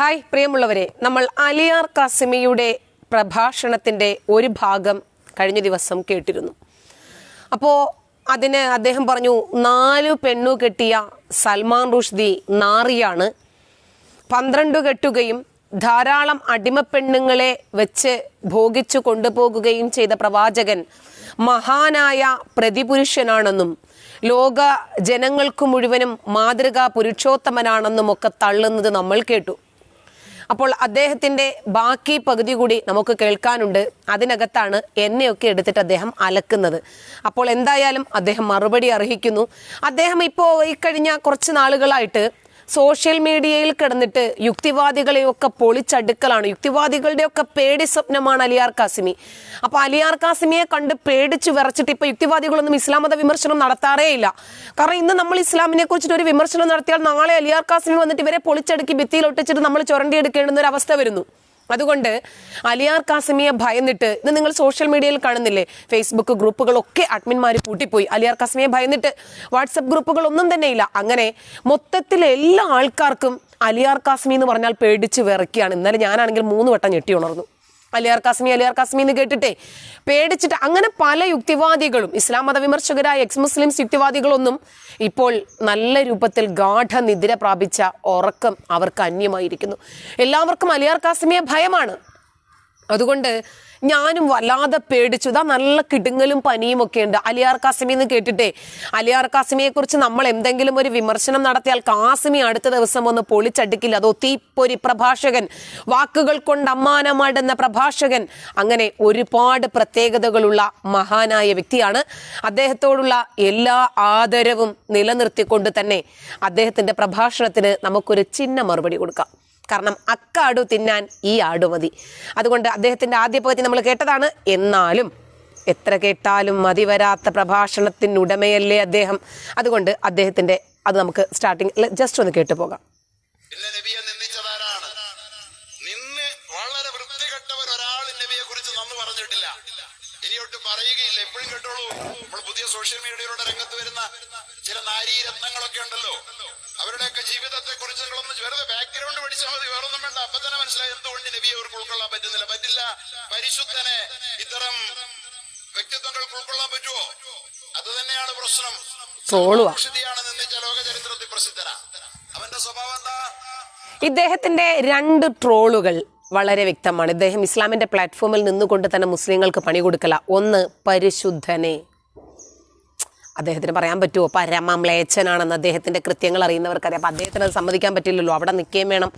Hi പ്രിയമുള്ളവരെ. നമ്മൾ അലിയാർ കാസിമിയുടെ പ്രഭാഷണത്തിന്റെ ഒരു ഭാഗം കഴിഞ്ഞ ദിവസം കേട്ടിരുന്നു. അപ്പോൾ അതിന് അദ്ദേഹം പറഞ്ഞു നാല് പെണ്ണു കെട്ടിയ സൽമാൻ റുഷ്ദി നാറിയാണ്. പന്ത്രണ്ട് കെട്ടുകയും ധാരാളം അടിമപ്പെണ്ണുങ്ങളെ വെച്ച് ഭോഗിച്ചു കൊണ്ടുപോകുകയും ചെയ്ത പ്രവാചകൻ മഹാനായ പ്രതിപുരുഷനാണെന്നും ലോക ജനങ്ങൾക്കു മുഴുവനും മാതൃകാ പുരുഷോത്തമനാണെന്നും ഒക്കെ തള്ളുന്നത് നമ്മൾ കേട്ടു. അപ്പോൾ അദ്ദേഹത്തിന്റെ ബാക്കി പകുതി കൂടി നമുക്ക് കേൾക്കാനുണ്ട്. അതിനകത്താണ് എന്നെയൊക്കെ എടുത്തിട്ട് അദ്ദേഹം അലക്കുന്നത്. അപ്പോൾ എന്തായാലും അദ്ദേഹം മറുപടി അർഹിക്കുന്നു. അദ്ദേഹം ഇപ്പോൾ ഈ കഴിഞ്ഞ കുറച്ച് നാളുകളായിട്ട് സോഷ്യൽ മീഡിയയിൽ കിടന്നിട്ട് യുക്തിവാദികളെയൊക്കെ പൊളിച്ചടുക്കലാണ്. യുക്തിവാദികളുടെയൊക്കെ പേടി സ്വപ്നമാണ് അലിയാർ കാസിമി അപ്പൊ അലിയാർ കാസിമിയെ കണ്ട് പേടിച്ച് വിറച്ചിട്ട് ഇപ്പൊ യുക്തിവാദികളൊന്നും ഇസ്ലാം മത വിമർശനം നടത്താറേ ഇല്ല. കാരണം ഇന്ന് നമ്മൾ ഇസ്ലാമിനെ കുറിച്ചിട്ട് ഒരു വിമർശനം നടത്തിയാൽ നാളെ അലിയാർ കാസിമി വന്നിട്ട് ഇവരെ പൊളിച്ചടുക്കി ഭിത്തിയിൽ ഒട്ടിച്ചിട്ട് നമ്മൾ ചുരണ്ടിയെടുക്കേണ്ടുന്ന ഒരു അവസ്ഥ വരുന്നു. അതുകൊണ്ട് അലിയാർ കാസിമിയെ ഭയന്നിട്ട് ഇത് നിങ്ങൾ സോഷ്യൽ മീഡിയയിൽ കാണുന്നില്ലേ? ഫേസ്ബുക്ക് ഗ്രൂപ്പുകളൊക്കെ അഡ്മിന്മാർ പൂട്ടിപ്പോയി. അലിയാർ കാസിമിയെ ഭയന്നിട്ട് വാട്സപ്പ് ഗ്രൂപ്പുകളൊന്നും തന്നെ ഇല്ല. അങ്ങനെ മൊത്തത്തിൽ എല്ലാ ആൾക്കാർക്കും അലിയാർ കാസ്മി എന്ന് പറഞ്ഞാൽ പേടിച്ച് വിറയ്ക്കുകയാണ്. ഇന്നലെ ഞാനാണെങ്കിൽ മൂന്ന് വട്ടം ഞെട്ടി ഉണർന്നു. അലിയാർ കാസ്മി അലിയാർ കാസ്മി എന്ന് കേട്ടിട്ടേ പേടിച്ചിട്ട് അങ്ങനെ പല യുക്തിവാദികളും ഇസ്ലാം മത വിമർശകരായ എക്സ് മുസ്ലിംസ് യുക്തിവാദികളൊന്നും ഇപ്പോൾ നല്ല രൂപത്തിൽ ഗാഠനിദ്ര പ്രാപിച്ച ഉറക്കം അവർക്ക് അന്യമായിരിക്കുന്നു. എല്ലാവർക്കും അലിയാർ കാസ്മിയെ ഭയമാണ്. അതുകൊണ്ട് ഞാനും വല്ലാതെ പേടിച്ചു. ഇതാ നല്ല കിടുങ്ങലും പനിയും ഒക്കെ ഉണ്ട്. അലിയാർ കാസിമി എന്ന് കേട്ടിട്ടേ അലിയാർ കാസിമിയെ കുറിച്ച് നമ്മൾ എന്തെങ്കിലും ഒരു വിമർശനം നടത്തിയാൽ കാസിമി അടുത്ത ദിവസം ഒന്ന് പൊളിച്ചടുക്കില്ല. അതോ തീപ്പൊരി പ്രഭാഷകൻ വാക്കുകൾ കൊണ്ട് അമ്മാനമാടുന്ന പ്രഭാഷകൻ അങ്ങനെ ഒരുപാട് പ്രത്യേകതകളുള്ള മഹാനായ വ്യക്തിയാണ്. അദ്ദേഹത്തോടുള്ള എല്ലാ ആദരവും നിലനിർത്തിക്കൊണ്ട് തന്നെ അദ്ദേഹത്തിന്റെ പ്രഭാഷണത്തിന് നമുക്കൊരു ചിഹ്ന മറുപടി കൊടുക്കാം. കാരണം അക്കാടു തിന്നാൻ ഈ ആടു മതി. അതുകൊണ്ട് അദ്ദേഹത്തിന്റെ ആദ്യ പകുതി നമ്മൾ കേട്ടതാണ്. എന്നാലും എത്ര കേട്ടാലും മതി വരാത്ത പ്രഭാഷണത്തിനുടമയല്ലേ അദ്ദേഹം. അതുകൊണ്ട് അദ്ദേഹത്തിന്റെ അത് നമുക്ക് സ്റ്റാർട്ടിങ് ജസ്റ്റ് ഒന്ന് കേട്ടു പോകാം. ഇനിയൊട്ട് പറയുകയില്ല. എപ്പോഴും കേട്ടോളൂ. നമ്മൾ പുതിയ സോഷ്യൽ മീഡിയയിലൂടെ രംഗത്ത് വരുന്ന ചില നാരീരത്നങ്ങളൊക്കെ ഉണ്ടല്ലോ. അവരുടെയൊക്കെ ജീവിതത്തെ കുറിച്ച് നിങ്ങളൊന്ന് വെറുതെ ബാക്ക്ഗ്രൗണ്ട് പഠിച്ചാൽ മതി. വേറൊന്നും വേണ്ട. അപ്പൊ തന്നെ മനസ്സിലായി. എന്തുകൊണ്ട് നബിയെ അവർക്ക് ഉൾക്കൊള്ളാൻ പറ്റുന്നില്ല? പറ്റില്ല. പരിശുദ്ധനെ ഇത്തരം വ്യക്തിത്വങ്ങൾക്ക് ഉൾക്കൊള്ളാൻ പറ്റുമോ അത് തന്നെയാണ് പ്രശ്നം. ാണ് നിന്നിച്ച ലോക ചരിത്രത്തിൽ അവന്റെ സ്വഭാവം എന്താ? ഇദ്ദേഹത്തിന്റെ രണ്ട് ട്രോളുകൾ വളരെ വ്യക്തമാണ്. ഇദ്ദേഹം ഇസ്ലാമിന്റെ പ്ലാറ്റ്ഫോമിൽ നിന്നുകൊണ്ട് തന്നെ മുസ്ലിങ്ങൾക്ക് പണി കൊടുക്കല. ഒന്ന് പരിശുദ്ധനെ. അദ്ദേഹത്തിന് പറയാൻ പറ്റുമോ? പരമമ്ലേച്ഛനാണെന്ന് അദ്ദേഹത്തിന്റെ കൃത്യങ്ങൾ അറിയുന്നവർക്കറിയാം. അപ്പം അദ്ദേഹത്തിന് അത് സമ്മതിക്കാൻ പറ്റില്ലല്ലോ. അവിടെ നിൽക്കുകയും വേണം.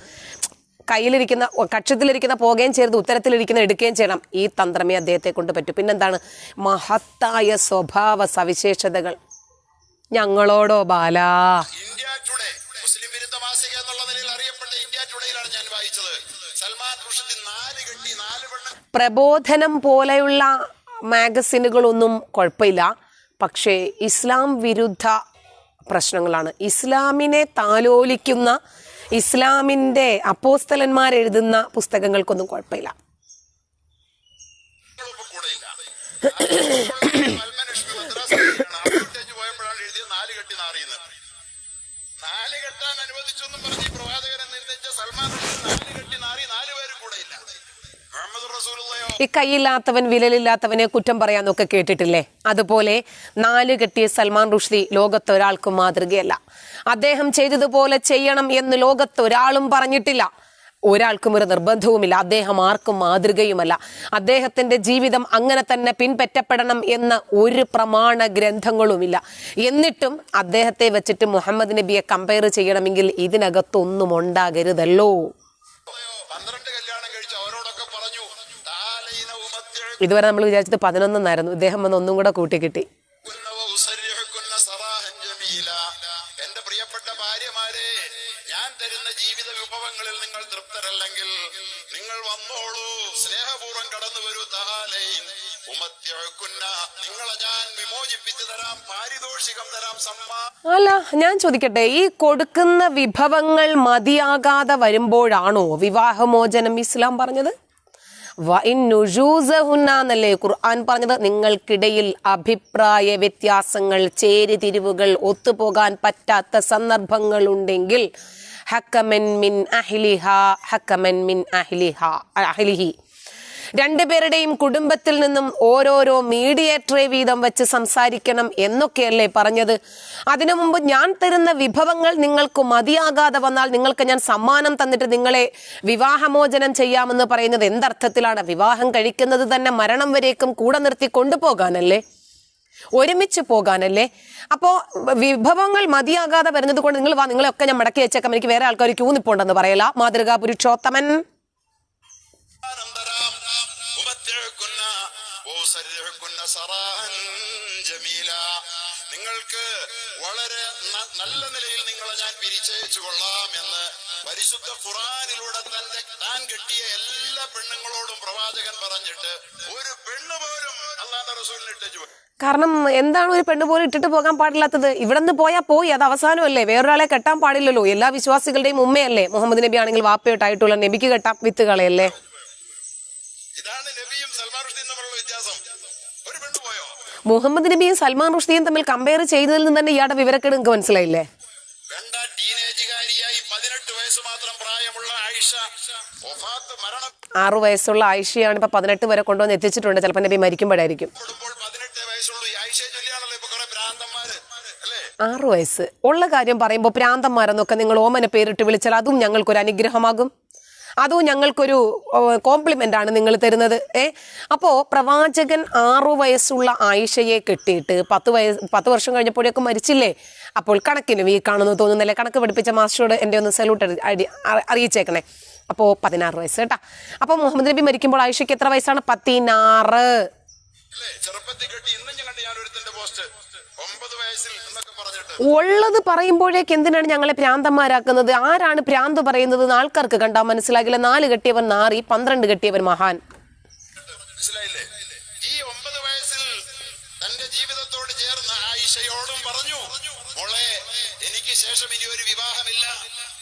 കയ്യിലിരിക്കുന്ന കക്ഷത്തിലിരിക്കുന്ന പോകുകയും ചെയ്ത് ഉത്തരത്തിലിരിക്കുന്ന എടുക്കുകയും ചെയ്യണം. ഈ തന്ത്രമേ അദ്ദേഹത്തെ കൊണ്ട് പറ്റൂ. പിന്നെന്താണ്? മഹത്തായ സ്വഭാവ സവിശേഷതകൾ. ഞങ്ങളോടോ ബാല? ഇന്ത്യ ടുഡേ മുസ്ലിം വിരുദ്ധ മാസിക എന്നുള്ള നിലയിൽ അറിയപ്പെട്ട ഇന്ത്യ ടുഡേയിലാണ് ഞാൻ വായിച്ചത്. സൽമാൻ റുഷദി നാല് കെട്ടി നാല് പെണ്ണ് പ്രബോധനം പോലെയുള്ള മാഗസിനുകളൊന്നും കുഴപ്പമില്ല. പക്ഷേ ഇസ്ലാം വിരുദ്ധ പ്രശ്നങ്ങളാണ്. ഇസ്ലാമിനെ താലോലിക്കുന്ന ഇസ്ലാമിന്റെ അപ്പോസ്തലന്മാർ എഴുതുന്ന പുസ്തകങ്ങൾക്കൊന്നും കുഴപ്പമില്ല. നാല് കെട്ടാൻ അനുവദിച്ചു എന്ന് പറഞ്ഞ് പ്രവാചകൻ നിർദ്ദേശിച്ച സൽമാൻ നാല് കെട്ടി നാറി നാല് ഈ കൈയില്ലാത്തവൻ വിരലില്ലാത്തവനെ കുറ്റം പറയാന്നൊക്കെ കേട്ടിട്ടില്ലേ? അതുപോലെ നാല് കെട്ടിയ സൽമാൻ റുഷ്ദി ലോകത്തൊരാൾക്കും മാതൃകയല്ല. അദ്ദേഹം ചെയ്തതുപോലെ ചെയ്യണം എന്ന് ലോകത്തൊരാളും പറഞ്ഞിട്ടില്ല. ഒരാൾക്കും ഒരു നിർബന്ധവുമില്ല. അദ്ദേഹം ആർക്കും മാതൃകയുമല്ല. അദ്ദേഹത്തിന്റെ ജീവിതം അങ്ങനെ തന്നെ പിൻപറ്റപ്പെടണം എന്ന ഒരു പ്രമാണ ഗ്രന്ഥങ്ങളുമില്ല. എന്നിട്ടും അദ്ദേഹത്തെ വെച്ചിട്ട് മുഹമ്മദ് നബിയെ കമ്പയർ ചെയ്യണമെങ്കിൽ ഇതിനകത്തൊന്നും ഉണ്ടാകരുതല്ലോ. ഇതുവരെ നമ്മൾ വിചാരിച്ചത് പതിനൊന്നെന്നായിരുന്നു. ഇദ്ദേഹം വന്ന് ഒന്നും കൂടെ ജമീല. എന്റെ പ്രിയപ്പെട്ട ഭാര്യമാരെ ഞാൻ തരുന്ന ജീവിത വിഭവങ്ങളിൽ നിങ്ങൾ തൃപ്തരല്ലെങ്കിൽ നിങ്ങൾ വന്നോളൂ. സ്നേഹപൂർവം കടന്നു വരൂ അല്ല ഞാൻ ചോദിക്കട്ടെ ഈ കൊടുക്കുന്ന വിഭവങ്ങൾ മതിയാകാതെ വരുമ്പോഴാണോ വിവാഹമോചനം ഇസ്ലാം പറഞ്ഞത്? എന്നല്ലേ ഖുർആൻ പറഞ്ഞത്? നിങ്ങൾക്കിടയിൽ അഭിപ്രായ വ്യത്യാസങ്ങൾ ചേരിതിരിവുകൾ ഒത്തുപോകാൻ പറ്റാത്ത സന്ദർഭങ്ങൾ ഉണ്ടെങ്കിൽ ഹക്കമൻ മിൻ അഹ്ലിഹ ഹക്കമൻ മിൻ അഹ്ലിഹ അഹ്ലിഹി. രണ്ടുപേരുടെയും കുടുംബത്തിൽ നിന്നും ഓരോരോ മീഡിയേറ്ററെ വീതം വെച്ച് സംസാരിക്കണം എന്നൊക്കെയല്ലേ പറഞ്ഞത്. അതിനു മുമ്പ് ഞാൻ തരുന്ന വിഭവങ്ങൾ നിങ്ങൾക്ക് മതിയാകാതെ വന്നാൽ നിങ്ങൾക്ക് ഞാൻ സമ്മാനം തന്നിട്ട് നിങ്ങളെ വിവാഹമോചനം ചെയ്യാമെന്ന് പറയുന്നത് എന്തർത്ഥത്തിലാണ്? വിവാഹം കഴിക്കുന്നത് തന്നെ മരണം വരേക്കും കൂടെ നിർത്തി കൊണ്ടുപോകാനല്ലേ? ഒരുമിച്ച് പോകാനല്ലേ? അപ്പോ വിഭവങ്ങൾ മതിയാകാതെ വരുന്നത് കൊണ്ട് നിങ്ങൾ വാ നിങ്ങളെയൊക്കെ ഞാൻ മടക്കി വെച്ചേക്കാം. എനിക്ക് വേറെ ആൾക്കാർ ക്യൂ നിപ്പുണ്ടെന്ന് പറയല. മാതൃകാ പുരുഷോത്തമൻ. പിരിച്ചയച്ചു കൊള്ളാം എന്ന് പരിശുദ്ധ ഖുറാനിലൂടെ തന്റെ താൻ കിട്ടിയ എല്ലാ പെണ്ണുങ്ങളോടും പ്രവാചകൻ പറഞ്ഞിട്ട് ഒരു പെണ്ണ് പോലും അള്ളാന്റെ റസൂലിന് ഇട്ടു കാരണം എന്താണ് ഒരു പെണ്ണ് പോലും ഇട്ടിട്ട് പോകാൻ പാടില്ലാത്തത്? ഇവിടെ നിന്ന് പോയാൽ പോയി അത് അവസാനമല്ലേ? വേറൊരാളെ കെട്ടാൻ പാടില്ലല്ലോ. എല്ലാ വിശ്വാസികളുടെയും ഉമ്മയല്ലേ? മുഹമ്മദ് നബി ആണെങ്കിൽ വാപ്പയോട്ടായിട്ടുള്ള നബിക്ക് കെട്ടാം വിത്തുകളെയല്ലേ? ഇതാണ് നബിയും സൽമാൻ റുഷ്ദിയും തമ്മിലുള്ള വ്യത്യാസം. മുഹമ്മദ് നബിയും സൽമാൻ റുഷ്ദിയും തമ്മിൽ കമ്പയർ ചെയ്തതിൽ നിന്ന് തന്നെ ഇയാളുടെ വിവരക്കേട് നിങ്ങൾക്ക് മനസ്സിലായില്ലേ? വയസ്സ് മാത്രം പ്രായമുള്ള ആയിഷ വഫാത്ത് മരണം. ആറു വയസ്സുള്ള ആയിഷയാണ് ഇപ്പൊ പതിനെട്ട് വരെ കൊണ്ടുവന്ന് എത്തിച്ചിട്ടുണ്ട്. ചിലപ്പോൾ നബി മരിക്കുമ്പോഴായിരിക്കും. ആറു വയസ്സ്. ഉള്ള കാര്യം പറയുമ്പോൾ പ്രാന്തന്മാരെന്നൊക്കെ നിങ്ങൾ ഓമനെ പേരിട്ട് വിളിച്ചാൽ അതും ഞങ്ങൾക്കൊരു അനുഗ്രഹമാകും. അതും ഞങ്ങൾക്കൊരു കോംപ്ലിമെന്റ് ആണ് നിങ്ങൾ തരുന്നത്. ഏ? അപ്പോൾ പ്രവാചകൻ ആറു വയസ്സുള്ള ആയിഷയെ കെട്ടിയിട്ട് പത്ത് വയസ്സ് പത്ത് വർഷം കഴിഞ്ഞപ്പോഴേക്കും മരിച്ചില്ലേ? അപ്പോൾ കണക്കിന് കാണുന്നു തോന്നുന്നില്ലേ? കണക്ക് പഠിപ്പിച്ച മാസ്റ്ററോട് എന്റെ ഒന്ന് സല്യൂട്ട് അടി അറിയിച്ചേക്കണേ. അപ്പോൾ പതിനാറ് വയസ്സ് കേട്ടാ. അപ്പോൾ മുഹമ്മദ് നബി മരിക്കുമ്പോൾ ആയിഷയ്ക്ക് എത്ര വയസ്സാണ്? പതിനാറ്. ചെറുപ്പത്തിൽ കെട്ടി. ഇന്നും ഞാൻ കണ്ടു ഞാൻ ഒരുത്തിന്റെ പോസ്റ്റ് ഒമ്പത് വയസ്സിൽ എന്നൊക്കെ പറഞ്ഞിട്ട്. ഉള്ളത് പറയുമ്പോഴേക്ക് എന്തിനാണ് ഞങ്ങളെ പ്രാന്തന്മാരാക്കുന്നത്? ആരാണ് പ്രാന്ത് പറയുന്നത് എന്ന് ആൾക്കാർക്ക് കണ്ടാൽ മനസ്സിലാകില്ല. നാല് കെട്ടിയവൻ നാറി പന്ത്രണ്ട് കെട്ടിയവൻ മഹാൻ. മനസ്സിലായില്ലേ? ഈ ഒമ്പത് വയസ്സിൽ തന്റെ ജീവിതത്തോട് ചേർന്ന ആയിഷയോടും പറഞ്ഞു. മോളെ എനിക്ക് ശേഷം ഇനി ഒരു വിവാഹമില്ല.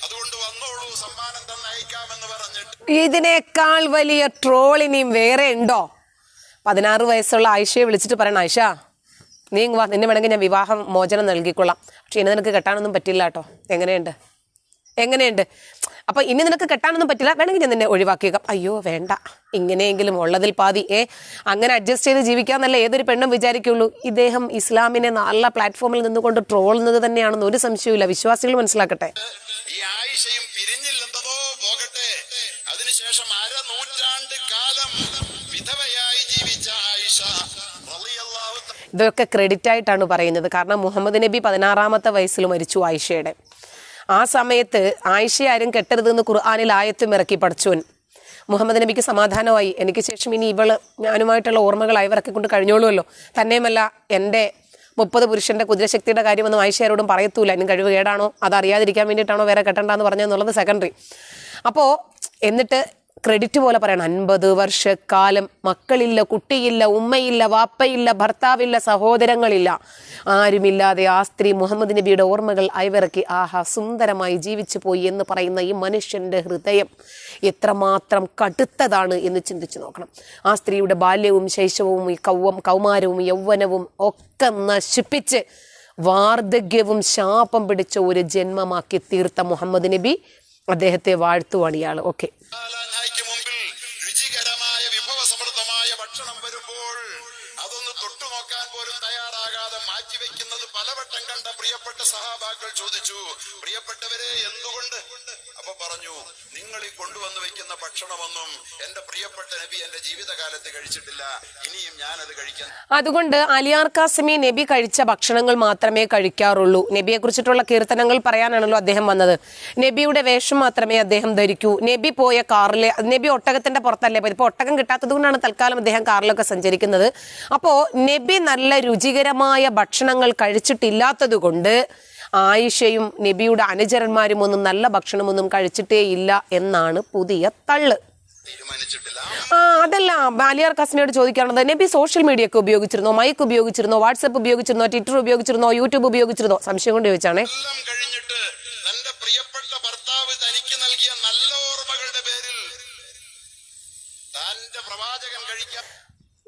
അതുകൊണ്ട് വന്നോളൂ സമ്മാനം തന്നയക്കാമെന്ന് പറഞ്ഞിട്ട്. ഇതിനേക്കാൾ വലിയ ട്രോൾ ഇനിയും വേറെ ഉണ്ടോ? പതിനാറ് വയസ്സുള്ള ആയിഷയെ വിളിച്ചിട്ട് പറയണം ആയിഷ നീ വാ നിന്നെ വേണമെങ്കിൽ ഞാൻ വിവാഹം മോചനം നൽകിക്കൊള്ളാം. പക്ഷെ ഇനി നിനക്ക് കെട്ടാനൊന്നും പറ്റില്ല കേട്ടോ. എങ്ങനെയുണ്ട്? എങ്ങനെയുണ്ട്? അപ്പൊ ഇനി നിനക്ക് കെട്ടാനൊന്നും പറ്റില്ല. വേണമെങ്കിൽ ഞാൻ നിന്നെ ഒഴിവാക്കിയേക്കാം. അയ്യോ വേണ്ട. ഇങ്ങനെയെങ്കിലും ഉള്ളതിൽ പാതി. ഏ അങ്ങനെ അഡ്ജസ്റ്റ് ചെയ്ത് ജീവിക്കാന്നല്ല ഏതൊരു പെണ്ണും വിചാരിക്കുള്ളൂ. ഇദ്ദേഹം ഇസ്ലാമിനെ നല്ല പ്ലാറ്റ്ഫോമിൽ നിന്നുകൊണ്ട് ട്രോളുന്നത് തന്നെയാണെന്ന് ഒരു സംശയവുമില്ല. വിശ്വാസികൾ മനസ്സിലാക്കട്ടെ. ഈ ആയിഷയും പിരിഞ്ഞില്ലെന്നതോ പോകട്ടെ. അതിനുശേഷം അര നൂറ്റാണ്ട് കാലം വിധവയായി ജീവിച്ച ആയിഷ ഇതൊക്കെ ക്രെഡിറ്റ് ആയിട്ടാണ് പറയുന്നത്. കാരണം മുഹമ്മദ് നബി പതിനാറാമത്തെ വയസ്സിൽ മരിച്ചു ആയിഷയുടെ. ആ സമയത്ത് ആയിഷയാരും കെട്ടരുതെന്ന് ഖുർആാനിൽ ആയത്തും ഇറക്കി പഠിച്ചുവൻ. മുഹമ്മദ് നബിക്ക് സമാധാനമായി. എനിക്ക് ശേഷം ഇനി ഇവൾ ഞാനുമായിട്ടുള്ള ഓർമ്മകൾ അയവിറക്കി കൊണ്ട് കഴിഞ്ഞോളുമല്ലോ. തന്നെയുമല്ല എന്റെ മുപ്പത് പുരുഷന്റെ കുതിരശക്തിയുടെ കാര്യമൊന്നും ആയിഷയാരോടും പറയത്തൂല. ഇനി കഴിവ് കേടാണോ? അത് അറിയാതിരിക്കാൻ വേണ്ടിയിട്ടാണോ വേറെ കെട്ടണ്ടെന്ന് പറഞ്ഞെന്നുള്ളത് സെക്കൻഡറി അപ്പോൾ എന്നിട്ട് ക്രെഡിറ്റ് പോലെ പറയണം. അൻപത് വർഷക്കാലം മക്കളില്ല കുട്ടിയില്ല ഉമ്മയില്ല വാപ്പയില്ല ഭർത്താവില്ല സഹോദരങ്ങളില്ല. ആരുമില്ലാതെ ആ സ്ത്രീ മുഹമ്മദ് നബിയുടെ ഓർമ്മകൾ അയവിറക്കി ആഹാ സുന്ദരമായി ജീവിച്ചു പോയി എന്ന് പറയുന്ന ഈ മനുഷ്യന്റെ ഹൃദയം എത്രമാത്രം കടുത്തതാണ് എന്ന് ചിന്തിച്ചു നോക്കണം. ആ സ്ത്രീയുടെ ബാല്യവും ശൈശവവും ഈ കൗവം കൗമാരവും യൗവനവും ഒക്കെ നശിപ്പിച്ച് വാർദ്ധക്യവും ശാപം പിടിച്ച ഒരു ജന്മമാക്കി തീർത്ത മുഹമ്മദ് നബി അദ്ദേഹത്തെ വാഴ്ത്തുവാണ് ഇയാൾ. ഓക്കെ. ചോദിച്ചു പ്രിയപ്പെട്ടവരെ എന്തുകൊണ്ട്? അപ്പൊ പറഞ്ഞു നിങ്ങൾ ഈ കൊണ്ടുവന്ന് വെക്കുന്ന ഭക്ഷണമൊന്നും എന്റെ പ്രിയപ്പെട്ട നബി എന്റെ ജീവിതകാലത്ത് കഴിച്ചിട്ടില്ല. ഇനിയും ഞാൻ അത് കഴിക്കാൻ അതുകൊണ്ട് അലിയാർ കാസിമി നബി കഴിച്ച ഭക്ഷണങ്ങൾ മാത്രമേ കഴിക്കാറുള്ളൂ. നബിയെ കുറിച്ചിട്ടുള്ള കീർത്തനങ്ങൾ പറയാനാണല്ലോ അദ്ദേഹം വന്നത്. നബിയുടെ വേഷം മാത്രമേ അദ്ദേഹം ധരിക്കൂ. നബി പോയ കാറിലെ നബി ഒട്ടകത്തിന്റെ പുറത്തല്ലേ ഇപ്പൊ ഒട്ടകം കിട്ടാത്തത് കൊണ്ടാണ് തൽക്കാലം അദ്ദേഹം കാറിലൊക്കെ സഞ്ചരിക്കുന്നത്. അപ്പോ നബി നല്ല രുചികരമായ ഭക്ഷണങ്ങൾ കഴിച്ചിട്ടില്ലാത്തത് കൊണ്ട് ആയിഷയും നബിയുടെ അനുചരന്മാരും ഒന്നും നല്ല ഭക്ഷണമൊന്നും കഴിച്ചിട്ടേ ഇല്ല എന്നാണ് പുതിയ തള്ള്. ആ അതല്ല ബാലിയാർ കസിനോട് ചോദിക്കാനുള്ളത്. നബി സോഷ്യൽ മീഡിയ ഒക്കെ ഉപയോഗിച്ചിരുന്നോ? മൈക്ക് ഉപയോഗിച്ചിരുന്നോ? വാട്സപ്പ് ഉപയോഗിച്ചിരുന്നോ? ട്വിറ്റർ ഉപയോഗിച്ചിരുന്നോ? യൂട്യൂബ് ഉപയോഗിച്ചിരുന്നോ? സംശയം കൊണ്ട് ചോദിച്ചാണേ.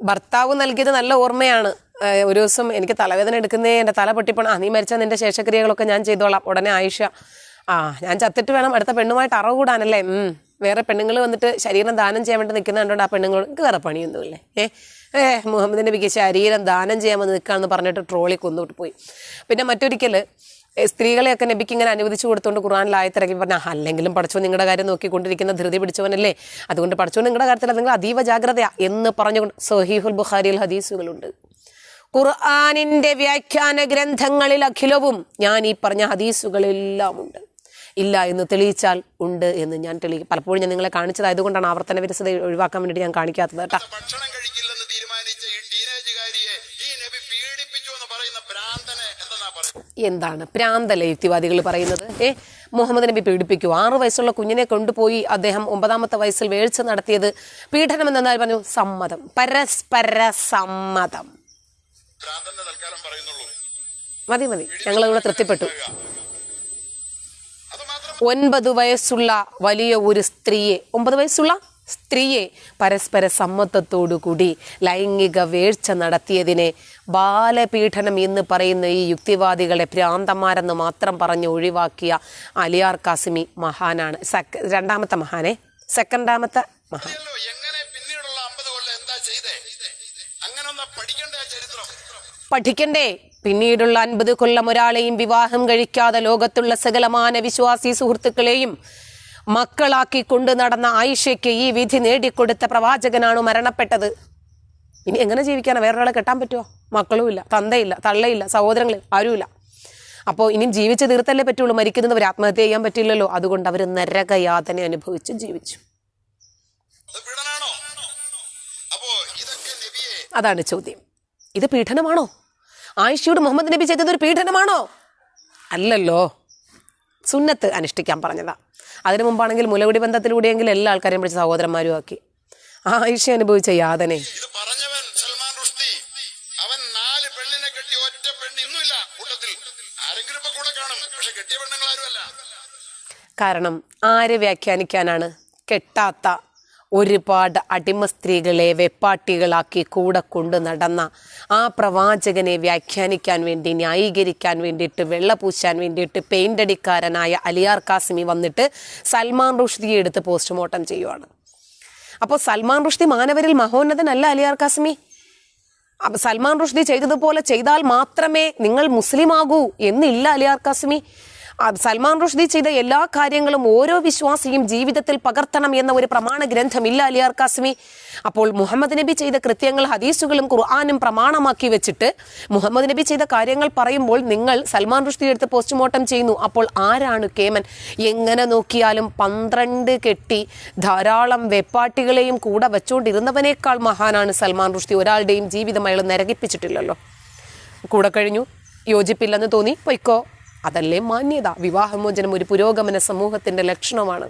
ഭർത്താവ് നൽകിയത് നല്ല ഓർമ്മയാണ്. ഒരു ദിവസം എനിക്ക് തലവേദന എടുക്കുന്നേ എന്റെ തല പൊട്ടിപ്പണ ആ നീ മരിച്ചാൽ നിന്റെ ശേഷക്രിയകളൊക്കെ ഞാൻ ചെയ്തോളാം ഉടനെ ആയിഷ. ആ ഞാൻ ചത്തിട്ട് വേണം അടുത്ത പെണ്ണുമായിട്ട് അറവ് കൂടാനല്ലേ. വേറെ പെണ്ണുങ്ങൾ വന്നിട്ട് ശരീരം ദാനം ചെയ്യാൻ വേണ്ടി നിൽക്കുന്ന കണ്ടോണ്ട് ആ പെണ്ണുങ്ങൾ എനിക്ക് വേറെ പണിയൊന്നുമില്ലേ ഏ ഏ മുഹമ്മദ് നബിക്ക് ശരീരം ദാനം ചെയ്യാൻ വന്ന് നിൽക്കാമെന്ന് പറഞ്ഞിട്ട് ട്രോളി കൊന്നുവിട്ട് പോയി. പിന്നെ മറ്റൊരിക്കൽ സ്ത്രീകളെയൊക്കെ നബിക്ക് ഇങ്ങനെ അനുവദിച്ചു കൊടുത്തുകൊണ്ട് ഖുറാനിൽ ആയത്തിറക്കി പറഞ്ഞ അല്ലെങ്കിലും പഠിച്ചോ നിങ്ങളുടെ കാര്യം നോക്കിക്കൊണ്ടിരിക്കുന്ന ധൃതി പിടിച്ചവനല്ലേ. അതുകൊണ്ട് പഠിച്ചോ നിങ്ങളുടെ കാര്യത്തിൽ നിങ്ങൾ അതീവ ജാഗ്രതയാ എന്ന് പറഞ്ഞുകൊണ്ട് സഹീഹുൽ ബുഖാരിയിൽ ഹദീസുകളുണ്ട്. ഖുർആാനിന്റെ വ്യാഖ്യാന ഗ്രന്ഥങ്ങളിൽ അഖിലവും ഞാൻ ഈ പറഞ്ഞ ഹദീസുകളെല്ലാം ഉണ്ട് ഇല്ല എന്ന് തെളിയിച്ചാൽ ഉണ്ട് എന്ന് ഞാൻ തെളിയിക്കും പലപ്പോഴും ഞാൻ നിങ്ങളെ കാണിച്ചതായതുകൊണ്ടാണ് ആവർത്തന വിരസത ഒഴിവാക്കാൻ വേണ്ടി ഞാൻ കാണിക്കാത്തത് കേട്ടോ. ഭക്ഷണം കഴിക്കില്ലെന്ന് തീരുമാനിച്ച ഈ ടീനേജുകാരിയെ ഈ നബി പീഡിപ്പിച്ചു എന്ന് പറയുന്ന ഭ്രാന്തനെ പറയുന്നത്? എന്താണ് പ്രാന്തല യുക്തിവാദികൾ പറയുന്നത്? ഏ മുഹമ്മദ് നബി പീഡിപ്പിക്കൂ. ആറു വയസ്സുള്ള കുഞ്ഞിനെ കൊണ്ടുപോയി അദ്ദേഹം ഒമ്പതാമത്തെ വയസ്സിൽ വേഴ്ച നടത്തിയത് പീഡനം എന്നാൽ പറഞ്ഞു സമ്മതം. പരസ്പര സമ്മതം. ഭ്രാന്തന്റെ തൽക്കാലം പറയുന്നുള്ളൂ. മതി മതി. ഞങ്ങളിവിടെ തൃപ്തിപ്പെട്ടു. അത് മാത്രം ഒൻപത് വയസ്സുള്ള വലിയ ഒരു സ്ത്രീയെ ഒമ്പത് വയസ്സുള്ള സ്ത്രീയെ പരസ്പര സമ്മതത്തോടുകൂടി ലൈംഗിക വീഴ്ച നടത്തിയതിനെ ബാലപീഠനം എന്ന് പറയുന്ന ഈ യുക്തിവാദികളെ ഭ്രാന്തന്മാരെന്ന് മാത്രം പറഞ്ഞ് ഒഴിവാക്കിയ അലിയാർ കാസിമി മഹാനാണ്. രണ്ടാമത്തെ മഹാനെ. സെക്കൻഡാമത്തെ മഹാൻ പഠിക്കണ്ടേ? പിന്നീടുള്ള അൻപത് കൊല്ലം ഒരാളെയും വിവാഹം കഴിക്കാതെ ലോകത്തുള്ള സകലമാന വിശ്വാസി സുഹൃത്തുക്കളെയും മക്കളാക്കി കൊണ്ടു നടന്ന ആയിഷയ്ക്ക് ഈ വിധി നേടിക്കൊടുത്ത പ്രവാചകനാണ് മരണപ്പെട്ടത്. ഇനി എങ്ങനെ ജീവിക്കാനാ? വേറൊരാളെ കെട്ടാൻ പറ്റുമോ മക്കളുമില്ല തന്തയില്ല തള്ളയില്ല സഹോദരങ്ങൾ ആരുമില്ല. അപ്പോൾ ഇനിയും ജീവിച്ച് തീർത്തല്ലേ പറ്റുള്ളൂ. മരിക്കുന്നവർ ആത്മഹത്യ ചെയ്യാൻ പറ്റില്ലല്ലോ. അതുകൊണ്ട് അവർ നരകയാതന അനുഭവിച്ച് ജീവിച്ചു. അതാണ് ചോദ്യം. ഇത് പീഡനമാണോ? ആയിഷയോട് മുഹമ്മദ് നബി ചെയ്തത് ഒരു പീഡനമാണോ? അല്ലല്ലോ. സുന്നത്ത് അനുഷ്ഠിക്കാൻ പറഞ്ഞതാ. അതിനു മുമ്പാണെങ്കിൽ മുലകുടി ബന്ധത്തിലൂടെയെങ്കിൽ എല്ലാ ആൾക്കാരെയും വിളിച്ച് സഹോദരന്മാരും ആക്കി. ആയിഷ അനുഭവിച്ച യാതനെ. കാരണം ആരെ വ്യാഖ്യാനിക്കാനാണ് കെട്ടാത്ത ഒരുപാട് അടിമ സ്ത്രീകളെ വെപ്പാട്ടികളാക്കി കൂടെ കൊണ്ട് നടന്ന ആ പ്രവാചകനെ വ്യാഖ്യാനിക്കാൻ വേണ്ടി ന്യായീകരിക്കാൻ വേണ്ടിയിട്ട് വെള്ളപൂശാൻ വേണ്ടിയിട്ട് പെയിന്റ് അടിക്കാരനായ അലിയാർ കാസിമി വന്നിട്ട് സൽമാൻ റുഷ്ദിയെ എടുത്ത് പോസ്റ്റ്മോർട്ടം ചെയ്യുവാണ്. അപ്പോൾ സൽമാൻ റുഷ്ദി മാനവരിൽ മഹോന്നതനല്ല അലിയാർ കാസിമി സൽമാൻ റുഷ്ദി ചെയ്തതുപോലെ ചെയ്താൽ മാത്രമേ നിങ്ങൾ മുസ്ലിം ആകൂ എന്നില്ല അലിയാർ കാസിമി സൽമാൻ റുഷ്ദി ചെയ്ത എല്ലാ കാര്യങ്ങളും ഓരോ വിശ്വാസിയും ജീവിതത്തിൽ പകർത്തണം എന്ന ഒരു പ്രമാണ ഗ്രന്ഥമില്ല അലിയാർ കാസ്മി. അപ്പോൾ മുഹമ്മദ് നബി ചെയ്ത കൃത്യങ്ങൾ ഹദീസുകളും ഖുർആാനും പ്രമാണമാക്കി വെച്ചിട്ട് മുഹമ്മദ് നബി ചെയ്ത കാര്യങ്ങൾ പറയുമ്പോൾ നിങ്ങൾ സൽമാൻ റുഷ്ദി എടുത്ത് പോസ്റ്റ്മോർട്ടം ചെയ്യുന്നു. അപ്പോൾ ആരാണ് കേമൻ? എങ്ങനെ നോക്കിയാലും പന്ത്രണ്ട് കെട്ടി ധാരാളം വെപ്പാട്ടികളെയും കൂടെ വെച്ചുകൊണ്ടിരുന്നവനേക്കാൾ മഹാനാണ് സൽമാൻ റുഷ്ദി. ഒരാളുടെയും ജീവിതം അയാൾ നരകിപ്പിച്ചിട്ടില്ലല്ലോ. കൂടെ കഴിഞ്ഞു. യോജിപ്പില്ലെന്ന് തോന്നി. പൊയ്ക്കോ. അതല്ലേ മാന്യത? വിവാഹമോചനം ഒരു പുരോഗമന സമൂഹത്തിന്റെ ലക്ഷണമാണ്.